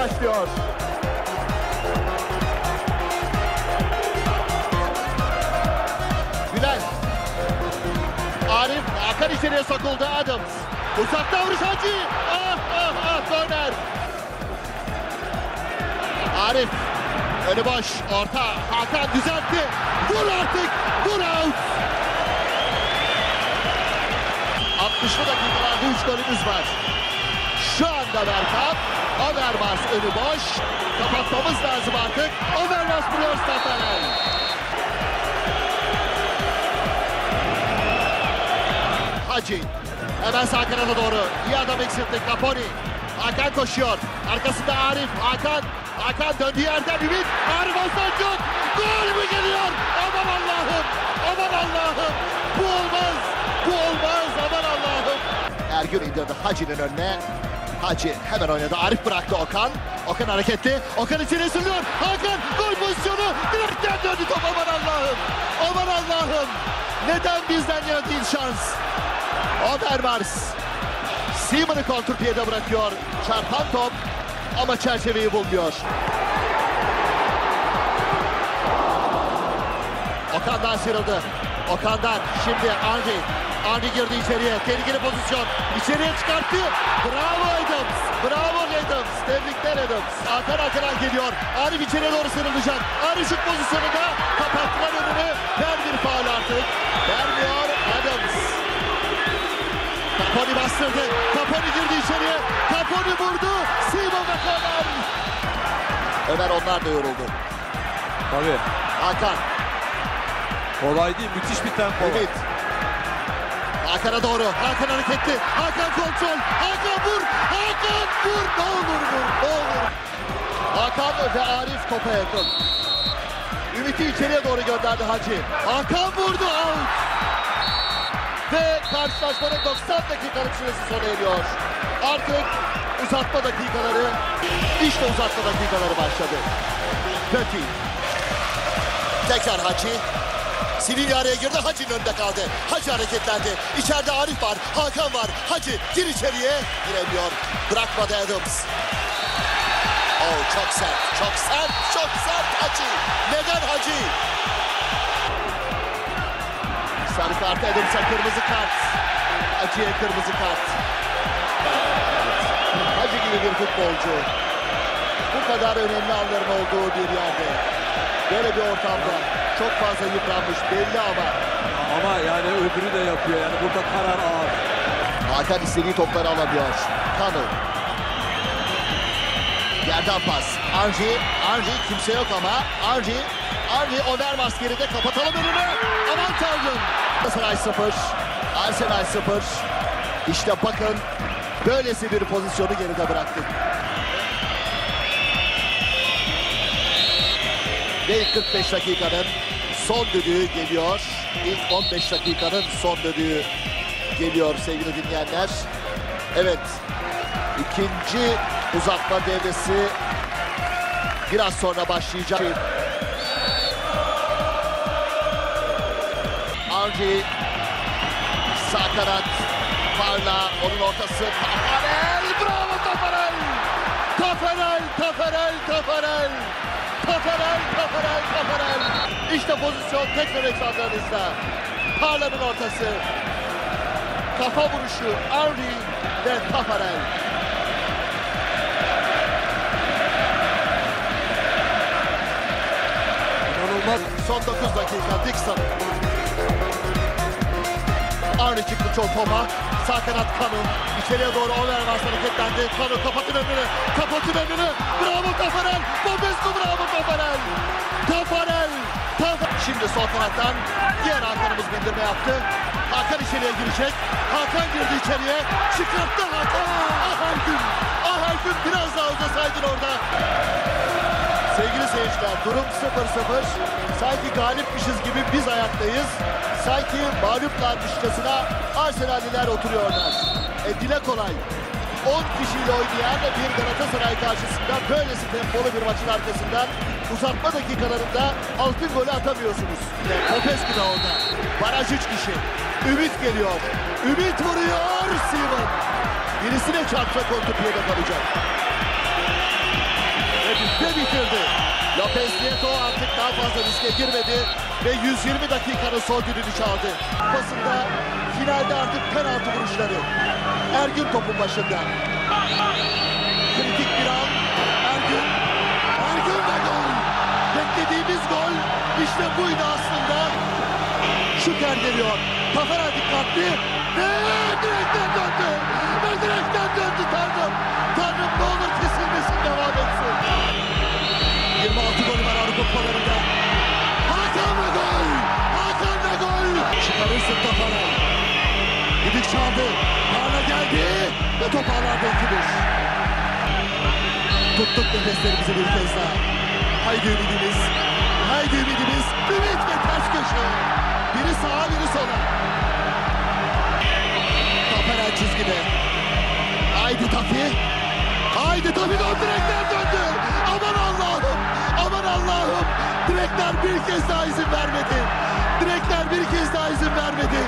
başlıyor. Bülent. Arif Hakan içeriye sokuldu Adams. Uzakta vuruş Hacı. Ah ah ah korner. Arif. Önü boş. Orta. Hakan düzeltti. Vur artık. Vur out. 60'lı dakikalarda 3 golümüz var. Şu anda Berkan. Overmars önü boş. Kapatmamız lazım artık. Overmars vuruyor Stafanel. Hacı. Hemen sağ kanada doğru. İyi adam eksiltti. Caponi. Hakan koşuyor. Arkasında Arif. Hakan. Hakan döndüğü yerden Ümit. Arif Aslancık. Gol mü geliyor? Aman Allah'ım. Aman Allah'ım. Bu olmaz. Bu olmaz. Aman Allah'ım. Ergün indirdi Hacı'nın önüne. Hacı hemen oynadı. Arif bıraktı Okan. Okan hareketli. Okan içeri sürüyor. Hakan gol pozisyonu. Direkten döndü top. Aman Allah'ım. Aman Allah'ım. Neden bizden yana değil şans? Overmars. Seaman'ı kontrpiyede bırakıyor. Çarpan top ama çerçeveyi bulmuyor. Okan'dan sıyrıldı. Okan'dan şimdi Andy. Andy girdi içeriye. Tehlikeli pozisyon. İçeriye çıkarttı. Bravo Adams. Bravo Adams. Tebrikler Adams. Hakan arkadan geliyor. Arif içeriye doğru sıyrılacak. Arif şut pozisyonunda kapattılar önünü. Ver bir faul artık. Vermiyor Adams. Caponi bastırdı. Caponi girdi içeriye. Caponi vurdu. Simon ve korner. Ömer onlar da yoruldu. Tabii. Hakan. Kolay değil. Müthiş bir tempo. Ümit. Hakan'a doğru. Hakan hareketli. Hakan kontrol. Hakan vur. Hakan vur. Ne olur vur. Ne olur. Hakan ve Arif topa yakın. Ümit'i içeriye doğru gönderdi Hacı. Hakan vurdu. Out. Ve karşılaşmanın 90 dakikalık süresi sona eriyor. Artık uzatma dakikaları, işte uzatma dakikaları başladı. Pöti. Tekrar Hacı. Silivri araya girdi. Hacı'nın önünde kaldı. Hacı hareketlendi. İçeride Arif var. Hakan var. Hacı gir içeriye. Giremiyor. Bırakmadı Adams. Oh çok sert. Çok sert. Çok sert Hacı. Neden Hacı? Sarı kart Adams'a kırmızı kart. Hacı'ya kırmızı kart. Hacı gibi bir futbolcu. Bu kadar önemli anların olduğu bir yerde. Böyle bir ortamda çok fazla yıpranmış belli ama Ama yani öbürü de yapıyor. Yani burada karar ağır. Hakan istediği topları alamıyor. Kanu. Yerden pas. Arji. Arji kimse yok ama. Arji. Arji Overmars geride kapatalım önünü. Aman tanrım. Galatasaray 0. Arsenal 0. İşte bakın böylesi bir pozisyonu geride bıraktık. Ve ilk 45 dakikanın son düdüğü geliyor. İlk 15 dakikanın son düdüğü geliyor sevgili dinleyenler. Evet. ikinci uzatma devresi biraz sonra başlayacak. Arji sağ kanat Parla onun ortası Tafarel bravo Tafarel Tafarel Tafarel Tafarel Tafarel Tafarel Tafarel İşte pozisyon tekrar ekranlarınızda Parla'nın ortası kafa vuruşu Ardi ve Tafarel. İnanılmaz. Son 9 dakika Dixon. Arni çıktı çok topa. Sağ kanat Kanu. İçeriye doğru Overmars hareketlendi. Kanu kapatın önünü. Kapatın önünü. Bravo Tafarel. Bobescu bravo Tafarel. Tafarel. Tafarel. Şimdi sol kanattan diğer Hakan'ımız bindirme yaptı. Hakan içeriye girecek. Hakan girdi içeriye. Çıkarttı Hakan. Ah Ergün. Ah Ergün biraz daha uzasaydın orada. Sevgili seyirciler durum 0-0. Sanki galipmişiz gibi biz ayaktayız. Sanki mağluplarmışçasına Arsenalliler oturuyorlar. E dile kolay. 10 kişiyle oynayan bir Galatasaray karşısında böylesi tempolu bir maçın arkasından uzatma dakikalarında altın golü atamıyorsunuz. Popescu da orada. Baraj 3 kişi. Ümit geliyor. Ümit vuruyor Simon. Birisine çarpsa kontrpiyede kalacak. ve bitirdi. Lopez Nieto artık daha fazla riske girmedi ve 120 dakikanın son düdüğünü çaldı. Basında finalde artık penaltı vuruşları. Ergün topun başında. Kritik bir an. Ergün. Ergün ve gol. Beklediğimiz gol işte buydu aslında. Şüker geliyor. Tafera dikkatli. Ve direkten döndü. Ve direkten döndü Tanrım. Tanrım ne olur kesilmesin devam etsin. Düdük çaldı. Parla geldi. Ve top ağlarda 2-1. Tuttuk nefeslerimizi bir kez daha. Haydi ümidimiz. Haydi ümidimiz. Ümit ve ters köşe. Biri sağa biri sola. Taferel çizgide. Haydi Tafi. Haydi Tafi gol direkler döndü. Aman Allah'ım. Aman Allah'ım. Direkler bir kez daha izin vermedi. Direkler bir kez daha izin vermedi.